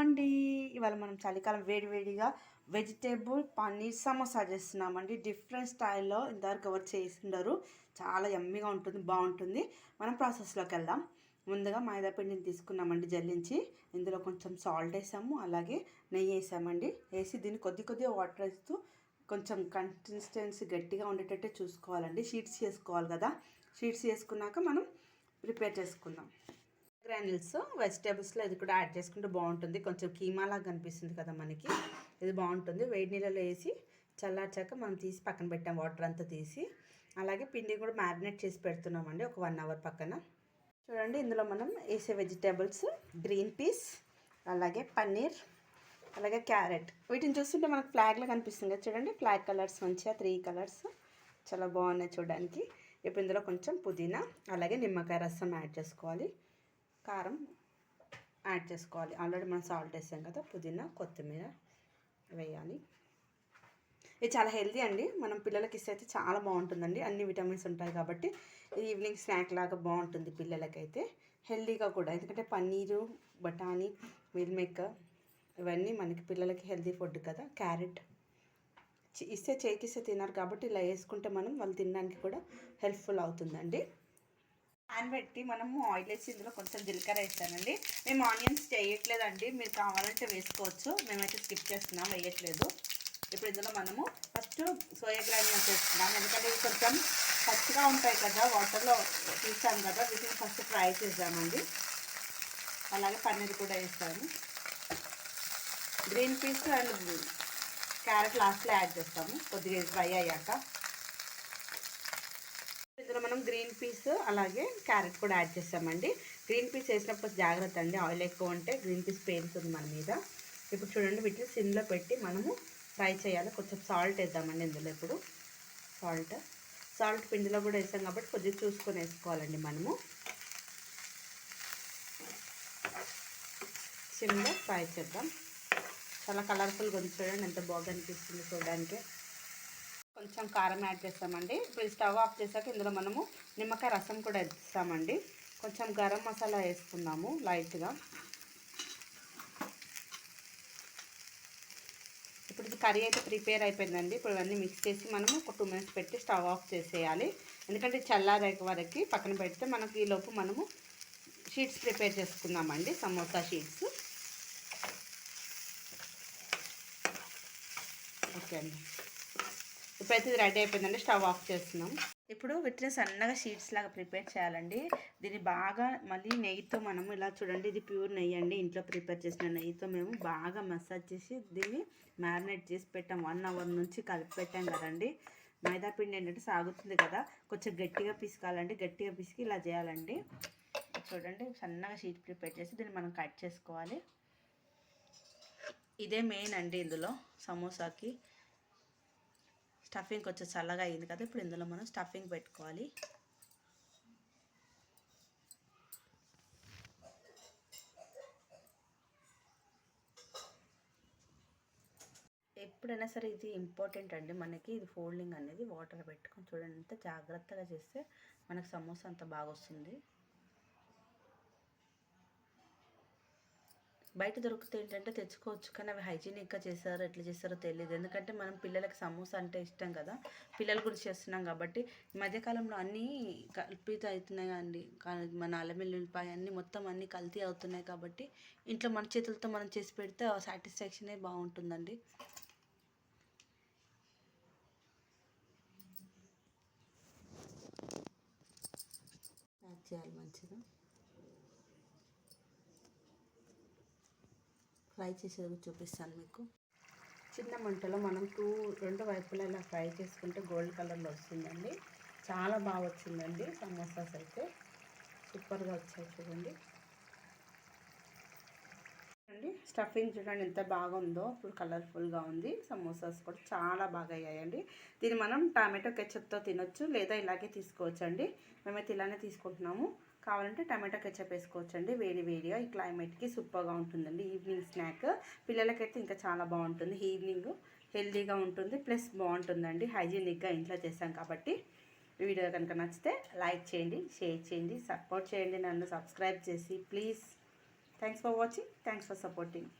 అండి. ఇవాళ మనం చలికాలం వేడివేడిగా వెజిటేబుల్ పన్నీర్ సమోసా చేస్తున్నామండి. డిఫరెంట్ స్టైల్లో ఇంతవరకు ఎవరు చేసిండరు. చాలా ఎమ్మిగా ఉంటుంది బాగుంటుంది. మనం ప్రాసెస్లోకి వెళ్దాం. ముందుగా మైదా పిండిని తీసుకున్నామండి జల్లించి. ఇందులో కొంచెం సాల్ట్ వేసాము అలాగే నెయ్యి వేసామండి. వేసి దీన్ని కొద్ది కొద్దిగా వాటర్ వేస్తూ కొంచెం కన్సిస్టెన్సీ గట్టిగా ఉండేటట్టే చూసుకోవాలండి. షీట్స్ చేసుకోవాలి కదా. షీట్స్ చేసుకున్నాక మనం ప్రిపేర్ చేసుకుందాం. గ్రాన్యూల్స్ వెజిటేబుల్స్లో ఇది కూడా యాడ్ చేసుకుంటే బాగుంటుంది. కొంచెం కీమాలాగా కనిపిస్తుంది కదా మనకి. ఇది బాగుంటుంది. వేడి నీళ్ళలో వేసి చల్లార్చాక మనం తీసి పక్కన పెట్టాం వాటర్ అంతా తీసి. అలాగే పిండి కూడా మ్యారినేట్ చేసి పెడుతున్నామండి ఒక వన్ అవర్ పక్కన. చూడండి ఇందులో మనం వేసే వెజిటేబుల్స్ గ్రీన్ పీస్ అలాగే పన్నీర్ అలాగే క్యారెట్. వీటిని చూస్తుంటే మనకు ఫ్లాగ్లో కనిపిస్తుంది కదా చూడండి. ఫ్లాగ్ కలర్స్ మంచిగా త్రీ కలర్స్ చాలా బాగున్నాయి చూడడానికి. ఇప్పుడు ఇందులో కొంచెం పుదీనా అలాగే నిమ్మకాయ రసం యాడ్ చేసుకోవాలి. కారం యాడ్ చేసుకోవాలి. ఆల్రెడీ మనం సాల్ట్ వేసాం కదా పుదీనా కొత్తిమీర వేయాలి. ఇది చాలా హెల్తీ అండి. మనం పిల్లలకి ఇస్తే అయితే చాలా బాగుంటుందండి. అన్ని విటమిన్స్ ఉంటాయి కాబట్టి ఈవినింగ్ స్నాక్ లాగా బాగుంటుంది పిల్లలకైతే. హెల్తీగా కూడా. ఎందుకంటే పన్నీరు బఠానీ మిల్ మేకర్ ఇవన్నీ మనకి పిల్లలకి హెల్తీ ఫుడ్ కదా. క్యారెట్ ఇస్తే చేకిస్తే తిన్నారు కాబట్టి ఇలా వేసుకుంటే మనం వాళ్ళు తినడానికి కూడా హెల్ప్ఫుల్ అవుతుందండి. ప్యాన్ పెట్టి మనము ఆయిల్ వేసి ఇందులో కొంచెం జీలకర్ర వేస్తానండి. మేము ఆనియన్స్ చేయట్లేదండి మీరు కావాలంటే వేసుకోవచ్చు. మేమైతే స్కిప్ చేస్తున్నాం వేయట్లేదు. ఇప్పుడు ఇందులో మనము ఫస్ట్ సోయా గ్రాన్యూల్స్ వేస్తున్నాం ఎందుకంటే ఇవి కొంచెం పచ్చిగా ఉంటాయి కదా వాటర్లో తీసాం కదా వీటిని ఫస్ట్ ఫ్రై చేద్దామండి. అలాగే పన్నీర్ కూడా వేస్తాము గ్రీన్ పీస్ అండ్ క్యారెట్ లాస్ట్లో యాడ్ చేస్తాము. కొద్దిగా ఫ్రై అయ్యాక. ఇందులో మనం గ్రీన్ పీస్ అలాగే క్యారెట్ కూడా యాడ్ చేస్తామండి. గ్రీన్ పీస్ వేసినప్పుడు జాగ్రత్త అండి. ఆయిల్ ఎక్కువ ఉంటే గ్రీన్ పీస్ పేలుతుంది మన మీద. ఇప్పుడు చూడండి వీటిని సిమ్లో పెట్టి మనము ఫ్రై చేయాలి. కొంచెం సాల్ట్ వేద్దామండి ఇందులో ఇప్పుడు. సాల్ట్. సాల్ట్ పిండిలో కూడా వేసాం కాబట్టి కొద్దిగా చూసుకొని వేసుకోవాలండి మనము. సిమ్లో ఫ్రై చేద్దాం. చాలా కలర్ఫుల్గా ఉంది చూడండి. ఎంత బాగా అనిపిస్తుంది చూడడానికి. కొంచెం కారం యాడ్ చేస్తామండి. ఇప్పుడు స్టవ్ ఆఫ్ చేసాక ఇందులో మనము నిమ్మకాయ రసం కూడా వేస్తామండి. కొంచెం గరం మసాలా వేసుకుందాము లైట్గా. ఇప్పుడు ఇది కర్రీ అయితే ప్రిపేర్ అయిపోయిందండి. ఇప్పుడు ఇవన్నీ మిక్స్ చేసి మనము ఒక టూ మినిట్స్ పెట్టి స్టవ్ ఆఫ్ చేసేయాలి. ఎందుకంటే చల్లారే వరకు పక్కన పెడితే మనకి ఈలోపు మనము షీట్స్ ప్రిపేర్ చేసుకుందామండి సమోసా షీట్స్. ఓకే అండి. ఇప్పుడైతే ఇది రెడీ అయిపోయిందండి. స్టవ్ ఆఫ్ చేస్తున్నాం. ఇప్పుడు వీటిని సన్నగా షీట్స్ లాగా ప్రిపేర్ చేయాలండి. దీన్ని బాగా మళ్ళీ నెయ్యితో మనం ఇలా చూడండి ఇది ప్యూర్ నెయ్యి అండి. ఇంట్లో ప్రిపేర్ చేసిన నెయ్యితో మేము బాగా మసాజ్ చేసి దీన్ని మ్యారినేట్ చేసి పెట్టాం. వన్ అవర్ నుంచి కలిపి పెట్టాం కదండి. మైదాపిండి ఏంటంటే సాగుతుంది కదా కొంచెం గట్టిగా పిసకాలండి. గట్టిగా పిసికి ఇలా చేయాలండి. చూడండి సన్నగా షీట్ ప్రిపేర్ చేసి దీన్ని మనం కట్ చేసుకోవాలి. ఇదే మెయిన్ అండి ఇందులో సమోసాకి. స్టఫింగ్ కొంచెం చల్లగా అయింది కదా ఇప్పుడు ఇందులో మనం స్టఫింగ్ పెట్టుకోవాలి. ఎప్పుడైనా సరే ఇది ఇంపార్టెంట్ అండి. మనకి ఇది ఫోల్డింగ్ అనేది వాటర్ పెట్టుకొని చూడండి అంత జాగ్రత్తగా చేస్తే మనకు సమోసా అంత బాగా వస్తుంది. బయట దొరికితే ఏంటంటే తెచ్చుకోవచ్చు కానీ అవి హైజీనిక్గా చేస్తారో ఎట్లా చేస్తారో తెలియదు ఎందుకంటే మనం పిల్లలకి సమోసా అంటే ఇష్టం కదా పిల్లల గురించి చేస్తున్నాం కాబట్టి ఈ మధ్యకాలంలో అన్నీ కల్పిత అవుతున్నాయి అండి మన అల్లమిల్లిపాయ అన్నీ మొత్తం అన్నీ కల్తీ అవుతున్నాయి కాబట్టి ఇంట్లో మన చేతులతో మనం చేసి పెడితే సాటిస్ఫాక్షనే బాగుంటుందండి. చేయాలి మంచిగా. ఫ్రై చేసేది చూపిస్తాను మీకు. చిన్న మంటలో మనం టూ రెండు వైపులా ఇలా ఫ్రై చేసుకుంటే గోల్డ్ కలర్లో వస్తుందండి. చాలా బాగా వచ్చిందండి సమోసాస్ అయితే. సూపర్గా వచ్చాయి చూడండి. అండి స్టఫింగ్ చూడండి ఎంత బాగుందో ఇప్పుడు కలర్ఫుల్గా ఉంది. సమోసాస్ కూడా చాలా బాగా అయ్యాయండి. దీన్ని మనం టమాటో కెచప్తో తినొచ్చు లేదా ఇలాగే తీసుకోవచ్చు అండి మేమైతే ఇలానే తీసుకుంటున్నాము. కావాలంటే టమాటా కెచప్ వేసుకోవచ్చండి. వేడి వేడిగా ఈ క్లైమేట్కి సూపర్గా ఉంటుందండి. Evening snack. పిల్లలకైతే ఇంకా చాలా బాగుంటుంది. ఈవినింగ్ హెల్దీగా ఉంటుంది ప్లస్ బాగుంటుందండి. హైజీనిక్గా ఇంట్లో చేస్తాం కాబట్టి. వీడియో కనుక నచ్చితే లైక్ చేయండి షేర్ చేయండి సపోర్ట్ చేయండి నన్ను సబ్స్క్రైబ్ చేసి please. Thanks for watching. Thanks for supporting.